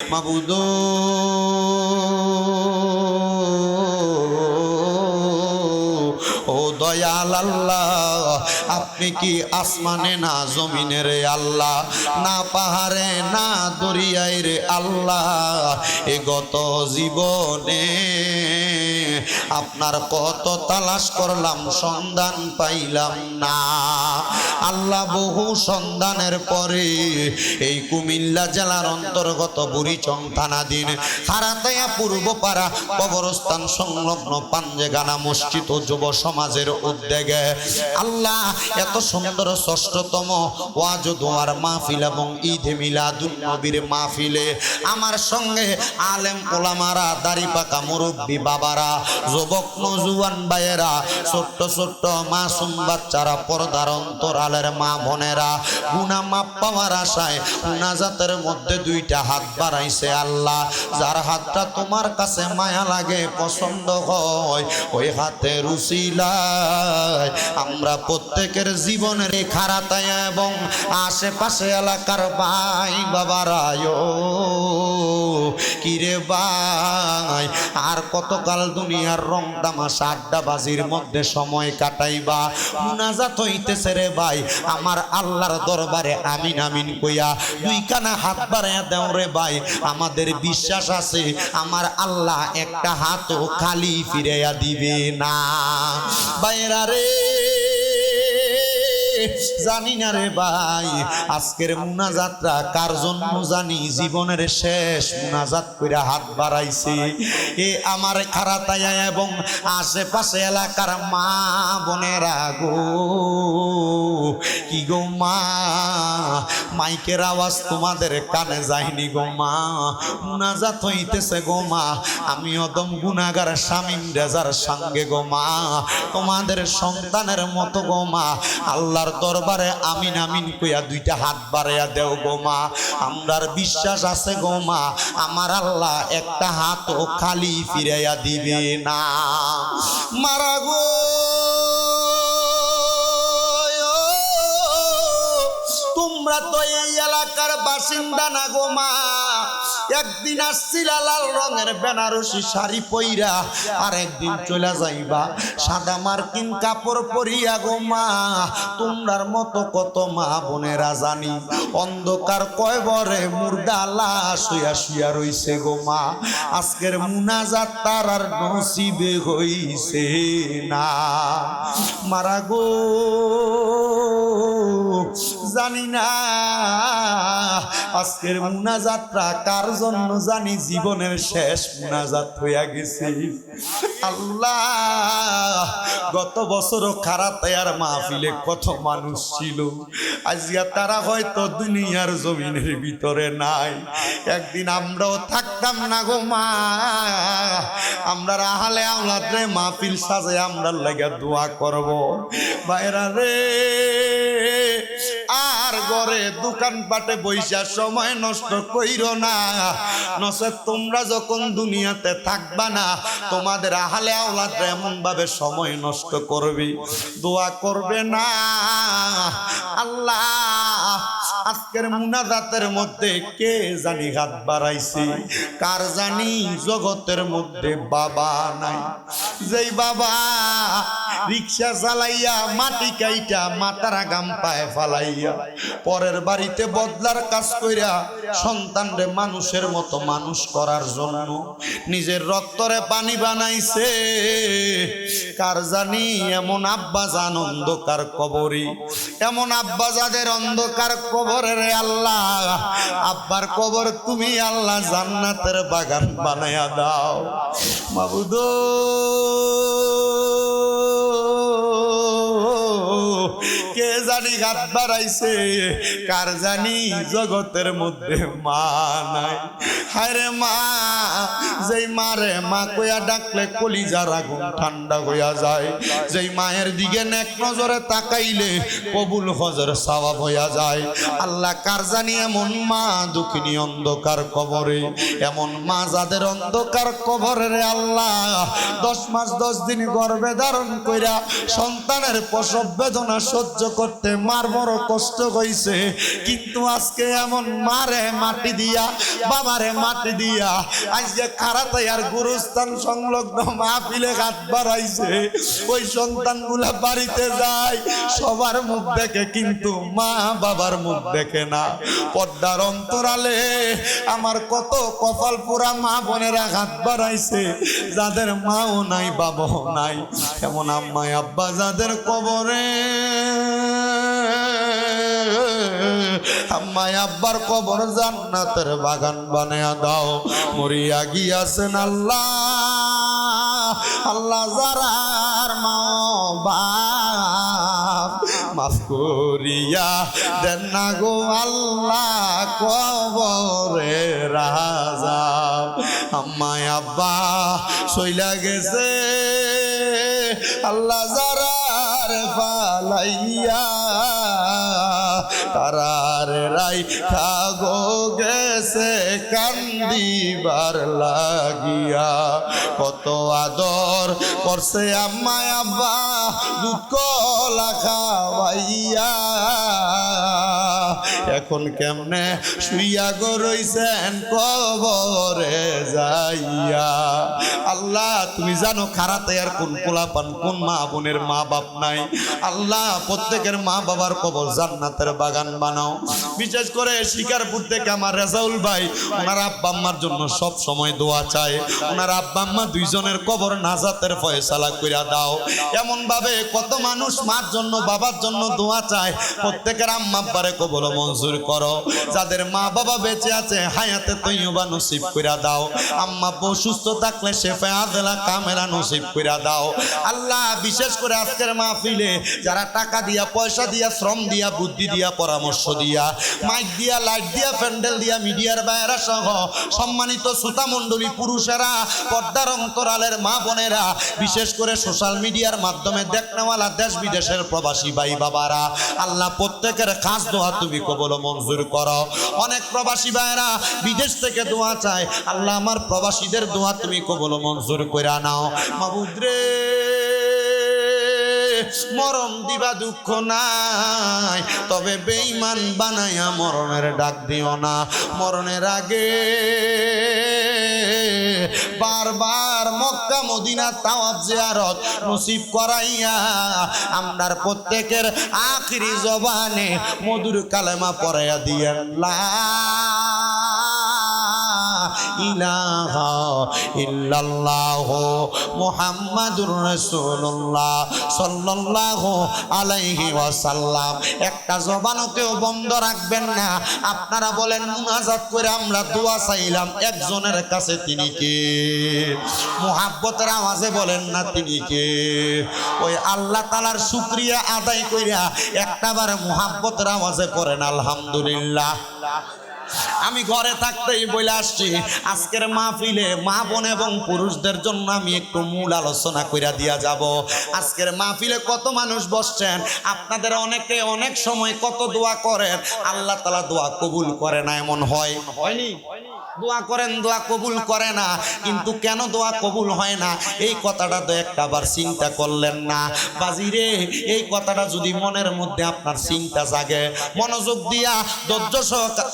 মাবুদ। ও দয়াল আল্লাহ আপনি কি আসমানে না জমিনে রে আল্লাহ? না পাহাড়ে, না দরিয়ায় রে আল্লাহ। এ গত জীবনে আপনার কত তালাশ করলাম, সন্ধান পাইলাম না। আল্লাহ বহু সন্ধানের পরে এই কুমিল্লা জেলার অন্তর্গত বুড়িচং থানাধীন হারাতায়া পূর্বপাড়া কবরস্থান সংলগ্ন পাঞ্জেগানা মসজিদ ও যুব সমাজের উদ্যোগে আল্লাহ এত সুন্দর ষষ্ঠতম ওয়াজ দোয়ার মাহফিল এবং ঈদ মিলাদুন নবীর মাহফিলে। আমার সঙ্গে আলেম ওলামারা দাড়ি পাকা মুরব্বী বাবারা, যুবক নজুয়ান ভাইয়েরা, ছোট্ট ছোট্ট মাসুম বাচ্চারা, পর্দার অন্তরালের মা বোনেরা, গুনা মাপ পাওয়ার আশায় মুনাজাতের মধ্যে দুইটা হাত বাড়াইছে আল্লাহ। যার হাতটা তোমার কাছে মায়া লাগে, পছন্দ হয়, ওই হাতে রুচিলায় আমরা জীবনের এই খারাতায় এবং আশেপাশে এলাকার ভাই বাবা বাবারায়। কিরে ভাই, আর কতকাল দুনিয়ার রং তামাশা আড্ডাবাজির মধ্যে সময় কাটাইবা? মুনাজাত হইতেছে রে ভাই, আমার আল্লাহর দরবারে আমিন আমিন কইয়া দুই কানা হাত বাড়াইয়া দেও রে ভাই। আমাদের বিশ্বাস আছে, আমার আল্লাহ একটা হাতও খালি ফিরাইয়া দিবে না। বাইরা রে জানি না রে ভাই। আজকের মুনাজাতটা কার জন্য জানি? জীবনের শেষ মুনাজাত কইরা হাত বাড়াইছে। এ আমার খারাতায়া এবং আশেপাশে এলাকার মা বোনেরা গো। কি গো মা? মাইকের আওয়াজ তোমাদের কানে যায়নি গো মা। মুনাজাত হইতেছে গো মা। আমি অদম গুনাগার স্বামীন রেজার সঙ্গে গো মা। তোমাদের সন্তানের মতো গো মা। আল্লাহর দরবারে আমিন আমিন কইয়া দুইটা হাত বাড়াইয়া দেও গো মা। আমরার বিশ্বাস আছে গো মা, আমার আল্লাহ একটা হাত হাতও খালি ফিরাইয়া দিবে না। মারা গো তোমরা তো এই এলাকার বাসিন্দা না গো মা। একদিন আসছিল লাল রঙের বেনারসি শাড়ি পইরা আর একদিন চলে যাইবা। সাদা মার্কিন কাপড় পরিয়া গো মা, তোমরার মতো কত মা বোনেরা জানি। অন্ধকার কয় বরে মুর্দা লাশ হইয়া শুয়া রইছে গো মা। আজকের মুনাজাত তার আর নসিবে হইছে না। মারা গো, জানি না আজকের মুনাজাতটা কার জন্য জানি? জীবনের শেষ মুনাজাত হইয়া গেছে। আল্লাহ, গত বছরও খারাপ তায়ার মাহফিলে কত মানুষ ছিল। আজকে তারা হয়তো দুনিয়ার জমিনের ভিতরে নাই। একদিন আমরাও থাকতাম না গো মা। আমরা আহালে আমলাতে মাহফিল সাজে আমরা লাগে দোয়া করব। বাইরা রে ঘরে দোকান পাটে বৈশা সময় নষ্ট কইর না। নসে তোমরা যখন দুনিয়াতে থাকবা না, তোমাদের আহালে এমন ভাবে সময় নষ্ট করবি। দোয়া করবে না। আল্লাহ আজকের মুনাজাতের মধ্যে কে জানি হাত বাড়াইছে? কার জানি জগতের মধ্যে বাবা নাই? যেই বাবা রিক্সা চালাইয়া মাটি কাইটা মাতারা গাম পায়ে ফালাইয়া, পরের বাড়িতে বদলার কাজ কইরা সন্তানরে মানুষের মতো মানুষ করার জন্য নিজের রক্তরে পানি বানাইছে। কার জানি এমন আব্বাস জান অন্ধকার কবরি এমন আব্বা যাদের অন্ধকার কবরের আল্লাহ। আব্বার কবর তুমি আল্লাহ জান্নাতের বাগান বানায়া দাও। মাবুদো। জানি হাত বাড়াইছে। কার জানি জগতের মধ্যে মা নাই। হায়রে মা, যেই মারে মা কইয়া ডাকলে কলিজার আগুন ঠান্ডা হইয়া যায়। যেই মায়ের দিকে নেক নজরে তাকাইলে কবুল হজর সওয়াব হইয়া যায়। আল্লাহ কার জানি এমন মা দুঃখিনী অন্ধকার কবরে। এমন মা যাদের অন্ধকার কবরে রে আল্লাহ। দশ মাস দশ দিন গর্ভে ধারণ কইরা সন্তানের প্রসব বেদনা সহ্য করতে মার বড় কষ্ট হইছে। কিন্তু আজকে এমন মারে মাটি দিয়া, বাবারে মাটি দিয়া, আজকে খারাতাই আর গুরুস্থান সংলগ্ন মা মাহফিলে হাত বাড়াইছে। ওই সন্তানগুলা বাড়িতে যায়, সবার মুখ দেখে কিন্তু মা বাবার মুখ দেখে না। পর্দার অন্তরালে আমার কত কপাল পুরা মা বোনেরা হাত বাড়াইছে। যাদের মাও নাই, বাবাও নাই, এমন আম্মাই আব্বা যাদের কবরে। আম্মাই আব্বার কবর জান্নাতের বাগান বানায়া দাও। মরিয়া গিয়াছেন আল্লাহ। আল্লাহ যারার মা বাপ মাফ করিয়া দেন না গো আল্লাহ কবরে রাজা। আম্মাই আব্বা সইলা গেছে। আল্লাহ যারার ফালাইয়া তারার রাই খাগো গেছে কান্দিবার লাগিয়া। কত আদর করছে আম্মায় আব্বা দুঃখ লাখা খাওয়াইয়া। এখন কেমনে শুইয়া গো রইছেন? কবরে যাইয়া। আল্লাহ, তুমি জানো খারাতে আর কোন পোলাপান, কোন মা বোনের মা বাপ নাই। আল্লাহ, প্রত্যেকের মা বাবার কবর জান্নাতের বাগান বানাও। বিশেষ করে শিকারপুর থেকে আমার রেজাউল ভাই, ওনার আব্বা আম্মার জন্য সব সময় দোয়া চায়। ওনার আব্বা আম্মা দুইজনের কবর নাজাতের ফয়সালা কইরা দাও। এমন ভাবে কত মানুষ মার জন্য, বাবার জন্য দোয়া চায়। প্রত্যেকের আম্মা আব্বারে কবর মঞ্জুর করো। যাদের মা বাবা বেঁচে আছে, হায়াতে তৈবা নসিব কইরা দাও। আম্মা আব্বু সুস্থ থাকলে শেফে আদেলা কামেলা নসিব কইরা দাও। আল্লাহ, বিশেষ করে আজকের মাহফিলে যারা টাকা দিয়া, পয়সা দিয়া, শ্রম দিয়া, বুদ্ধি দিয়া, পরামর্শ দিয়া, মাইক দিয়া, লাইট দিয়া, প্যান্ডেল দিয়া, মিডিয়ার বাইরা সহ সম্মানিত শ্রোতা মণ্ডলী পুরুষেরা, পর্দার অন্তরালের মা বোনেরা, বিশেষ করে সোশ্যাল মিডিয়ার মাধ্যমে দেখনেওয়ালা দেশ বিদেশের প্রবাসী ভাই বাবারা আল্লাহ প্রত্যেকের খাস দোয়া তুমি কবল মঞ্জুর করো। অনেক প্রবাসী ভাইরা বিদেশ থেকে দোয়া চায়। আল্লাহ, আমার প্রবাসীদের দোয়া তুমি কবল মঞ্জুর করে নাও। মাবুদ্রে মরণ দিবা দুঃখ নাই। তবে বেঈমান বানায়া মরণের ডাক দিও না। মরণের আগে বারবার মক্কা, মদিনা তাওয়াব জিয়ারত নসিব করাইয়া আমরার প্রত্যেকের আখিরি জবানে মধুর কালেমা পড়াইয়া দিয়েন। লা ইলাহা ইল্লাল্লাহ মুহাম্মাদুর রাসূলুল্লাহ সাল্লাল্লাহু আলাইহি ওয়াসাল্লাম। একটা জবানকেও বন্ধ রাখবেন না। আপনারা বলেন, মুনাজাত করে আমরা দোয়া চাইলাম, একজনের কাছে তিনি কে? মুহাব্বতের আওয়াজে বলেন না তিনি কে? ওই আল্লাহ তালার শুক্রিয়া আদায় কইরা একটাবার মুহাব্বতের আওয়াজে করেন, আলহামদুলিল্লাহ। আমি ঘরে থাকতেই বলে আসছি। আজকের মাহফিলে মা বোন এবং পুরুষদের জন্য আমি একটু মূল আলোচনা কইরা দিয়া যাব। আজকের মাহফিলে কত মানুষ বসছেন? আপনাদের অনেকে অনেক সময় কত দোয়া করেন? আল্লাহ তালা দোয়া কবুল করে না এমন হয়? হয়নি। দোয়া করেন দোয়া কবুল করে না কিন্তু কেন দোয়া কবুল হয় না? এই কথাটা তো একটা বার চিন্তা করলেন না। বাজিরে এই কথাটা যদি মনের মধ্যে আপনার চিন্তা জাগে মনোযোগ দিয়া ধৈর্য সহকার